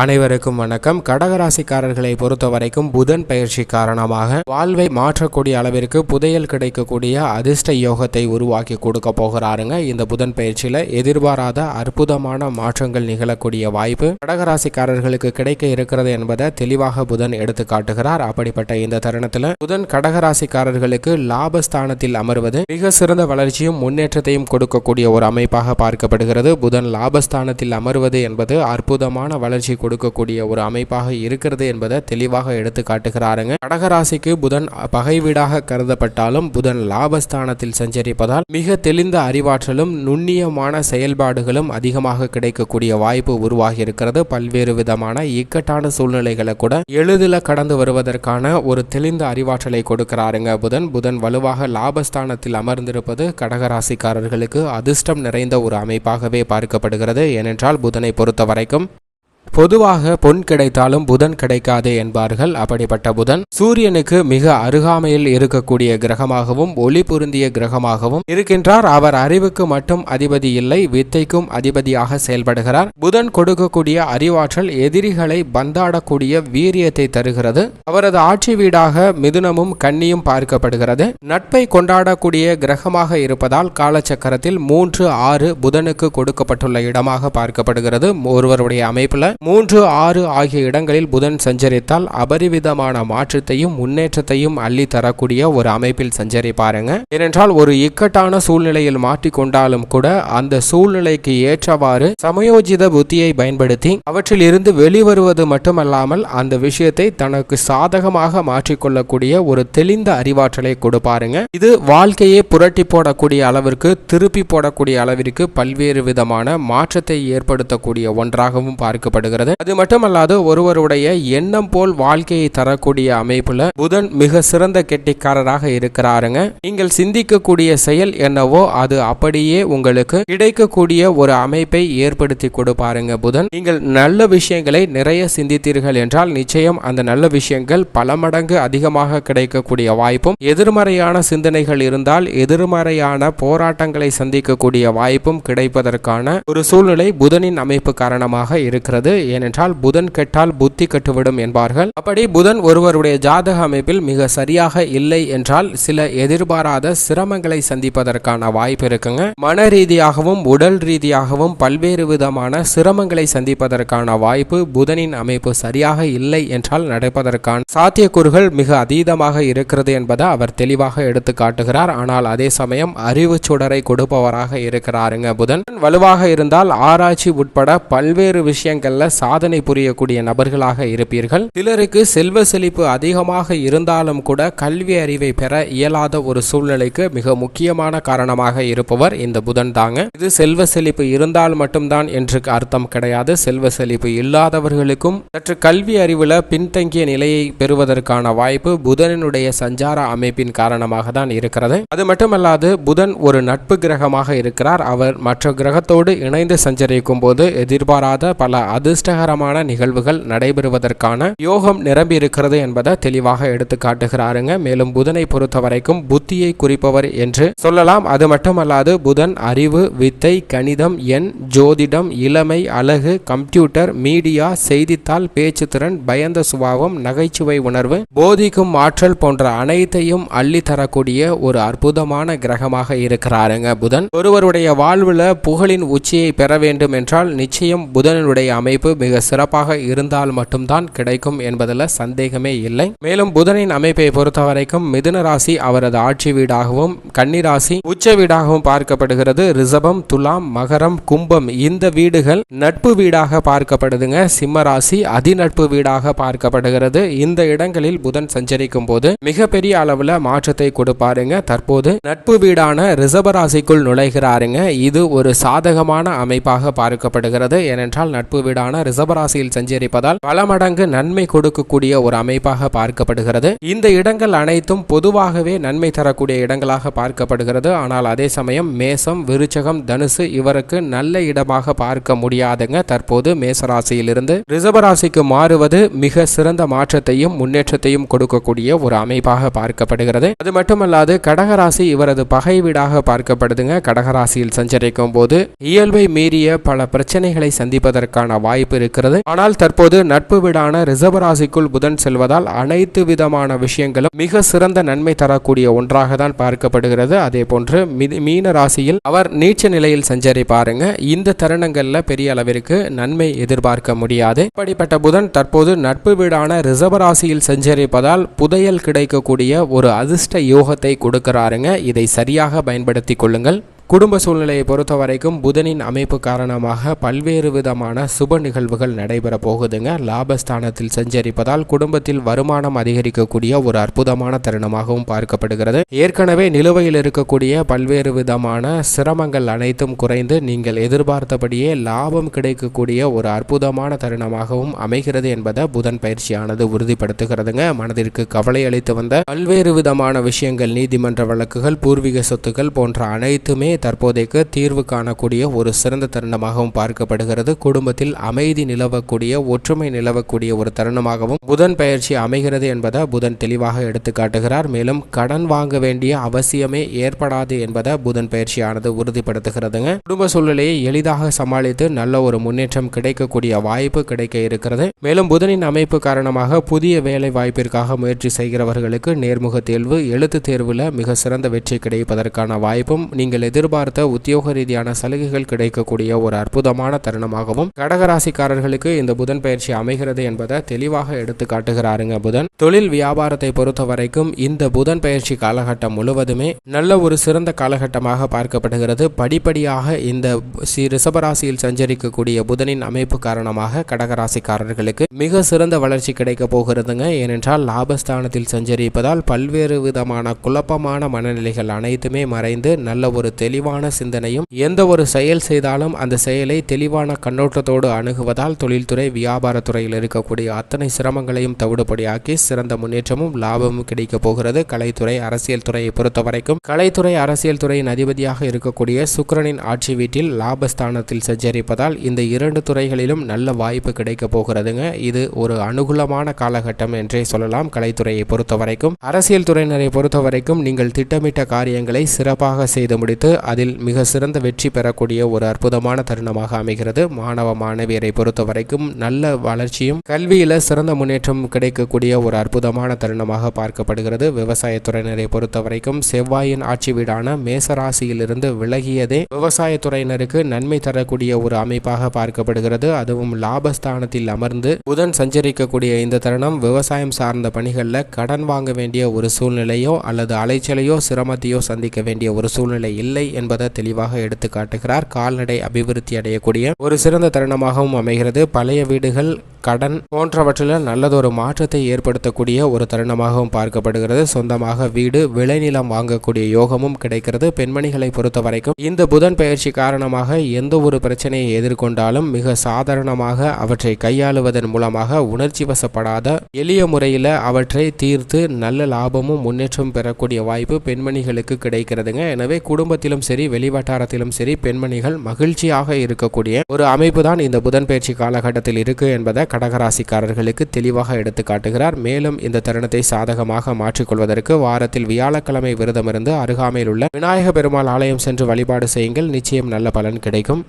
அனைவருக்கும் வணக்கம். கடகராசிக்காரர்களை பொறுத்த வரைக்கும் புதன் பயிற்சி காரணமாக வாழ்வை மாற்றக்கூடிய அளவிற்கு புதையல் கிடைக்கக்கூடிய அதிர்ஷ்ட யோகத்தை உருவாக்கி கொடுக்க போகிறாருங்க. இந்த புதன் பயிற்சியில எதிர்பாராத அற்புதமான மாற்றங்கள் நிகழக்கூடிய வாய்ப்பு கடகராசிக்காரர்களுக்கு கிடைக்க இருக்கிறது என்பதை தெளிவாக புதன் எடுத்து காட்டுகிறார். அப்படிப்பட்ட இந்த தருணத்தில் புதன் கடகராசிக்காரர்களுக்கு லாபஸ்தானத்தில் அமர்வது மிக சிறந்த வளர்ச்சியும் முன்னேற்றத்தையும் கொடுக்கக்கூடிய ஒரு அமைப்பாக பார்க்கப்படுகிறது. புதன் லாபஸ்தானத்தில் அமர்வது என்பது அற்புதமான வளர்ச்சி கொடுக்கக்கூடிய ஒரு அமைப்பாக இருக்கிறது என்பதை தெளிவாக எடுத்து காட்டுகிறாருங்க. கடகராசிக்கு புதன் பகை வீடாக கருதப்பட்டாலும் புதன் லாபஸ்தானத்தில் சஞ்சரிப்பதால் மிக தெளிந்த அறிவாற்றலும் நுண்ணியமான செயல்பாடுகளும் அதிகமாக கிடைக்கக்கூடிய வாய்ப்பு உருவாகி இருக்கிறது பல்வேறு விதமான இக்கட்டான சூழ்நிலைகளை கூட எளிதில் கடந்து வருவதற்கான ஒரு தெளிந்த அறிவாற்றலை கொடுக்கிறாருங்க புதன். புதன் வலுவாக லாபஸ்தானத்தில் அமர்ந்திருப்பது கடகராசிக்காரர்களுக்கு அதிர்ஷ்டம் நிறைந்த ஒரு அமைப்பாகவே பார்க்கப்படுகிறது. ஏனென்றால் புதனை பொறுத்த வரைக்கும் பொதுவாக பொன் கிடைத்தாலும் புதன் கிடைக்காது என்பார்கள். அப்படிப்பட்ட புதன் சூரியனுக்கு மிக அருகாமையில் இருக்கக்கூடிய கிரகமாகவும் ஒளி பொருந்திய கிரகமாகவும் இருக்கின்றார். அவர் அறிவுக்கு மட்டும் அதிபதி இல்லை வித்தைக்கும் அதிபதியாக செயல்படுகிறார். புதன் கொடுக்கக்கூடிய அறிவாற்றல் எதிரிகளை பந்தாடக்கூடிய வீரியத்தை தருகிறது. அவரது ஆட்சி வீடாக மிதுனமும் கன்னியும் பார்க்கப்படுகிறது. நட்பை கொண்டாடக்கூடிய கிரகமாக இருப்பதால் காலச்சக்கரத்தில் மூன்று ஆறு புதனுக்கு கொடுக்கப்பட்டுள்ள இடமாக பார்க்கப்படுகிறது. ஒருவருடைய அமைப்புல மூன்று ஆறு ஆகிய இடங்களில் புதன் சஞ்சரித்தால் அபரிவிதமான மாற்றத்தையும் முன்னேற்றத்தையும் அள்ளி தரக்கூடிய ஒரு அமைப்பில் சஞ்சரிப்பாருங்க. ஏனென்றால் ஒரு இக்கட்டான சூழ்நிலையில் மாட்டிக்கொண்டாலும் கூட அந்த சூழ்நிலைக்கு ஏற்றவாறு சமயோஜித புத்தியை பயன்படுத்தி அவற்றில் இருந்து வெளிவருவது மட்டுமல்லாமல் அந்த விஷயத்தை தனக்கு சாதகமாக மாற்றிக்கொள்ளக்கூடிய ஒரு தெளிந்த அறிவாற்றலை கொடுப்பாருங்க. இது வாழ்க்கையை புரட்டி போடக்கூடிய அளவிற்கு திருப்பி போடக்கூடிய அளவிற்கு பல்வேறு விதமான மாற்றத்தை ஏற்படுத்தக்கூடிய ஒன்றாகவும் பார்க்கப்படுகிறது. அது மட்டுமல்லாது ஒருவருடைய எண்ணம் போல் வாழ்க்கையை தரக்கூடிய அமைப்புல புதன் மிக சிறந்த கெட்டிக்காரராக இருக்கிறாருங்க. நீங்கள் சிந்திக்கக்கூடிய செயல் என்னவோ அது அப்படியே உங்களுக்கு கிடைக்கக்கூடிய ஒரு அமைப்பை ஏற்படுத்தி கொடுப்பாருங்க புதன். நீங்கள் நல்ல விஷயங்களை நிறைய சிந்தித்தீர்கள் என்றால் நிச்சயம் அந்த நல்ல விஷயங்கள் பல மடங்கு அதிகமாக கிடைக்கக்கூடிய வாய்ப்பும் எதிர்மறையான சிந்தனைகள் இருந்தால் எதிர்மறையான போராட்டங்களை சந்திக்கக்கூடிய வாய்ப்பும் கிடைப்பதற்கான ஒரு சூழ்நிலை புதனின் அமைப்பு காரணமாக இருக்கிறது. ஏனென்றால் புதன் கெட்டால் புத்தி கட்டுவிடும் என்பார்கள். அப்படி புதன் ஒருவருடைய ஜாதக அமைப்பில் மிக சரியாக இல்லை என்றால் சில எதிர்பாராத சிரமங்களை சந்திப்பதற்கான வாய்ப்பு இருக்குங்க. மன ரீதியாகவும் உடல் ரீதியாகவும் பல்வேறு விதமான சிரமங்களை சந்திப்பதற்கான வாய்ப்பு புதனின் அமைப்பு சரியாக இல்லை என்றால் நடப்பதற்கான சாத்தியக்கூறுகள் மிக அதீதமாக இருக்கிறது என்பதை அவர் தெளிவாக எடுத்து காட்டுகிறார். ஆனால் அதே சமயம் அறிவு சுடரை கொடுப்பவராக இருக்கிறாருங்க புதன் வலுவாக இருந்தால் ஆராய்ச்சி உட்பட பல்வேறு விஷயங்கள்ல சாதனை புரியக்கூடிய நபர்களாக இருப்பீர்கள். சிலருக்கு செல்வ செழிப்பு அதிகமாக இருந்தாலும் கூட கல்வி அறிவை பெற இயலாத ஒரு சூழ்நிலைக்கு மிக முக்கியமான காரணமாக இருப்பவர் இந்த புதன் தாங்க. இது செல்வ செழிப்பு இருந்தால் மட்டும்தான் என்று அர்த்தம் கிடையாது. செல்வ செழிப்பு இல்லாதவர்களுக்கும் சற்று கல்வி அறிவுல பின்தங்கிய நிலையை பெறுவதற்கான வாய்ப்பு புதனினுடைய சஞ்சார அமைப்பின் காரணமாக தான் இருக்கிறது. அது மட்டுமல்லாது புதன் ஒரு நட்பு கிரகமாக இருக்கிறார். அவர் மற்ற கிரகத்தோடு இணைந்து சஞ்சரிக்கும் போது எதிர்பாராத பல அது அதிர்ஷ்டகரமான நிகழ்வுகள் நடைபெறுவதற்கான யோகம் நிரம்பி இருக்கிறது என்பதை தெளிவாக எடுத்து காட்டுகிறாருங்க. மேலும் புதனை பொறுத்த வரைக்கும் புத்தியை குறிப்பவர் என்று சொல்லலாம். அது மட்டுமல்லாது புதன் அறிவு வித்தை கணிதம் எண் ஜோதிடம் இளமை அழகு கம்ப்யூட்டர் மீடியா செய்தித்தாள் பேச்சு திறன் பயந்த சுபாவம் நகைச்சுவை உணர்வு போதிக்கும் ஆற்றல் போன்ற அனைத்தையும் அள்ளி தரக்கூடிய ஒரு அற்புதமான கிரகமாக இருக்கிறாருங்க புதன். ஒருவருடைய வாழ்வுல புகழின் உச்சியை பெற வேண்டும் என்றால் நிச்சயம் புதனுடைய அமைப்பு மிக சிறப்பாக இருந்தால் மட்டும்தான் கிடைக்கும் என்பதில் சந்தேகமே இல்லை. மேலும் புதனின் அமைப்பை பொறுத்தவரைக்கும் மிதுன ராசி அவரது ஆட்சி வீடாகவும் கன்னிராசி உச்ச வீடாகவும் பார்க்கப்படுகிறது. ரிஷபம் துலாம் மகரம் கும்பம் இந்த வீடுகள் நட்பு வீடாக பார்க்கப்படுதுங்க. சிம்ம ராசி அதிநட்பு வீடாக பார்க்கப்படுகிறது. இந்த இடங்களில் புதன் சஞ்சரிக்கும் போது மிகப்பெரிய அளவுல மாற்றத்தை கொடுப்பாருங்க. தற்போது நட்பு வீடான ரிஷப ராசிக்குள் நுழைகிறாருங்க. இது ஒரு சாதகமான அமைப்பாக பார்க்கப்படுகிறது. ஏனென்றால் நட்பு வீடான ரிஷபராசியில் சஞ்சரிப்பதால் பல மடங்கு நன்மை கொடுக்கக்கூடிய ஒரு அமைப்பாக பார்க்கப்படுகிறது. இந்த இடங்கள் அனைத்தும் பொதுவாகவே நன்மை தரக்கூடிய இடங்களாக பார்க்கப்படுகிறது. ஆனால் அதே சமயம் மேசம் விருச்சகம் தனுசு இவருக்கு நல்ல இடமாக பார்க்க முடியாதுங்க. தற்போது மேசராசியிலிருந்து ரிஷபராசிக்கு மாறுவது மிக சிறந்த மாற்றத்தையும் முன்னேற்றத்தையும் கொடுக்கக்கூடிய ஒரு அமைப்பாக பார்க்கப்படுகிறது. அது மட்டுமல்லாது கடகராசி இவரது பகை வீடாக பார்க்கப்படுதுங்க. கடகராசியில் சஞ்சரிக்கும் போது இயல்பை மீறிய பல பிரச்சனைகளை சந்திப்பதற்கான வாய்ப்பு வாய்ப்பு இருக்கிறது. ஆனால் தற்போது நட்பு வீடான ரிசர்வராசிக்குள் புதன் செல்வதால் அனைத்து விதமான விஷயங்களும் மிக சிறந்த நன்மை தரக்கூடிய ஒன்றாக தான் பார்க்கப்படுகிறது. அதே போன்று மீன ராசியில் அவர் நீச்ச நிலையில் சஞ்சரி பாருங்க. இந்த தருணங்கள்ல பெரிய அளவிற்கு நன்மை எதிர்பார்க்க முடியாது. இப்படிப்பட்ட புதன் தற்போது நட்பு வீடான ரிசர்வராசியில் சஞ்சரிப்பதால் புதையல் கிடைக்கக்கூடிய ஒரு அதிர்ஷ்ட யோகத்தை கொடுக்கிறாருங்க. இதை சரியாக பயன்படுத்திக் கொள்ளுங்கள். குடும்ப சூழ்நிலையை பொறுத்த வரைக்கும் புதனின் அமைப்பு காரணமாக பல்வேறு விதமான சுப நிகழ்வுகள் நடைபெற போகுதுங்க. லாபஸ்தானத்தில் சஞ்சரிப்பதால் குடும்பத்தில் வருமானம் அதிகரிக்கக்கூடிய ஒரு அற்புதமான தருணமாகவும் பார்க்கப்படுகிறது. ஏற்கனவே நிலுவையில் இருக்கக்கூடிய பல்வேறு விதமான சிரமங்கள் அனைத்தும் குறைந்து நீங்கள் எதிர்பார்த்தபடியே லாபம் கிடைக்கக்கூடிய ஒரு அற்புதமான தருணமாகவும் அமைகிறது என்பதை புதன் பயிற்சியானது உறுதிப்படுத்துகிறதுங்க. மனதிற்கு கவலை அளித்து வந்த பல்வேறு விதமான விஷயங்கள் நீதிமன்ற வழக்குகள் பூர்வீக சொத்துக்கள் போன்ற அனைத்துமே தற்போதைக்கு தீர்வு காணக்கூடிய ஒரு சிறந்த தருணமாகவும் பார்க்கப்படுகிறது. குடும்பத்தில் அமைதி நிலவக்கூடிய ஒற்றுமை நிலவக்கூடிய ஒரு தருணமாகவும் புதன் பயிற்சி அமைகிறது என்பதை புதன் தெளிவாக எடுத்து காட்டுகிறார். மேலும் கடன் வாங்க வேண்டிய அவசியமே ஏற்படாது என்பதை புதன் பயிற்சியானது உறுதிப்படுத்துகிறதுங்க. குடும்ப சூழ்நிலையை எளிதாக சமாளித்து நல்ல ஒரு முன்னேற்றம் கிடைக்கக்கூடிய வாய்ப்பு கிடைக்க இருக்கிறது. மேலும் புதனின் அமைப்பு காரணமாக புதிய வேலை வாய்ப்பிற்காக முயற்சி செய்கிறவர்களுக்கு நேர்முக தேர்வு எழுத்து தேர்வில் மிக சிறந்த வெற்றி கிடைப்பதற்கான வாய்ப்பும் நீங்கள் எதிர் எதிர்பார்த்த உத்தியோக ரீதியான சலுகைகள் கிடைக்கக்கூடிய ஒரு அற்புதமான தருணமாகவும் கடகராசிக்காரர்களுக்கு இந்த புதன் பயிற்சி அமைகிறது என்பதை தெளிவாக எடுத்து காட்டுகிறாருங்க புதன். தொழில் வியாபாரத்தை பொறுத்த வரைக்கும் இந்த புதன் பயிற்சி காலகட்டம் முழுவதுமே நல்ல ஒரு சிறந்த காலகட்டமாக பார்க்கப்படுகிறது. படிப்படியாக இந்த ரிஷபராசியில் சஞ்சரிக்கக்கூடிய புதனின் அமைப்பு காரணமாக கடகராசிக்காரர்களுக்கு மிக சிறந்த வளர்ச்சி கிடைக்க போகிறதுங்க. ஏனென்றால் லாபஸ்தானத்தில் சஞ்சரிப்பதால் பல்வேறு விதமான குழப்பமான மனநிலைகள் அனைத்துமே மறைந்து நல்ல ஒரு தெளிவு தெளிவான சிந்தனையும் எந்த ஒரு செயல் செய்தாலும் அந்த செயலை தெளிவான கண்ணோட்டத்தோடு அணுகுவதால் தொழில்துறை வியாபாரத்துறையில் இருக்கக்கூடிய அத்தனை சிரமங்களையும் தவிடுபடியாக்கி சிறந்த முன்னேற்றமும் லாபமும் கிடைக்கப் போகிறது. கலைத்துறை அரசியல் துறையை பொறுத்த வரைக்கும் கலைத்துறை அரசியல் துறையின் அதிபதியாக இருக்கக்கூடிய சுக்கரனின் ஆட்சி வீட்டில் லாபஸ்தானத்தில் சஞ்சரிப்பதால் இந்த இரண்டு துறைகளிலும் நல்ல வாய்ப்பு கிடைக்க போகிறதுங்க. இது ஒரு அனுகூலமான காலகட்டம் என்றே சொல்லலாம். கலைத்துறையை பொறுத்த வரைக்கும் அரசியல் துறையினரை பொறுத்த வரைக்கும் நீங்கள் திட்டமிட்ட காரியங்களை சிறப்பாக செய்து முடித்து அதில் மிக சிறந்த வெற்றி பெறக்கூடிய ஒரு அற்புதமான தருணமாக அமைகிறது. மாணவ மாணவியரை பொறுத்த வரைக்கும் நல்ல வளர்ச்சியும் கல்வியில் சிறந்த முன்னேற்றம் கிடைக்கக்கூடிய ஒரு அற்புதமான தருணமாக பார்க்கப்படுகிறது. விவசாயத்துறையினரை பொறுத்த வரைக்கும் செவ்வாயின் ஆட்சி வீடான மேசராசியிலிருந்து விலகியதே விவசாயத்துறையினருக்கு நன்மை தரக்கூடிய ஒரு அமைப்பாக பார்க்கப்படுகிறது. அதுவும் லாபஸ்தானத்தில் அமர்ந்து புதன் சஞ்சரிக்கக்கூடிய இந்த தருணம் விவசாயம் சார்ந்த பணிகளில் கடன் வாங்க வேண்டிய ஒரு சூழ்நிலையோ அல்லது அலைச்சலையோ சிரமத்தையோ சந்திக்க வேண்டிய ஒரு சூழ்நிலை இல்லை. என்பதை தெளிவாக எடுத்து காட்டுகிறார் கால்நடை அபிவிருத்தி அடையக்கூடிய ஒரு சிறந்த தருணமாகவும் அமைகிறது. பழைய வீடுகள் கடன் போன்றவற்றில் நல்லதொரு மாற்றத்தை ஏற்படுத்தக்கூடிய ஒரு தருணமாகவும் பார்க்கப்படுகிறது. சொந்தமாக வீடு விளைநிலம் வாங்கக்கூடிய யோகமும் கிடைக்கிறது. பெண்மணிகளை பொறுத்த வரைக்கும் இந்த புதன் பயிற்சி காரணமாக எந்த ஒரு பிரச்சனையை எதிர்கொண்டாலும் மிக சாதாரணமாக அவற்றை கையாளுவதன் மூலமாக உணர்ச்சி வசப்படாத எளிய முறையில் அவற்றை தீர்த்து நல்ல லாபமும் முன்னேற்றம் பெறக்கூடிய வாய்ப்பு பெண்மணிகளுக்கு கிடைக்கிறதுங்க. எனவே குடும்பத்திலும் சரி வெளிவட்டாரத்திலும் சரி பெண்மணிகள் மகிழ்ச்சியாக இருக்கக்கூடிய ஒரு அமைப்பு தான் இந்த புதன் பயிற்சி காலகட்டத்தில் இருக்கு என்பதை கடகராசிக்காரர்களுக்கு தெளிவாக எடுத்து காட்டுகிறார். மேலும் இந்த தருணத்தை சாதகமாக மாற்றிக்கொள்வதற்கு வாரத்தில் வியாழக்கிழமை விரதமிருந்து அருகாமையில் உள்ள விநாயக பெருமாள் ஆலயம் சென்று வழிபாடு செய்யுங்கள். நிச்சயம் நல்ல பலன் கிடைக்கும்.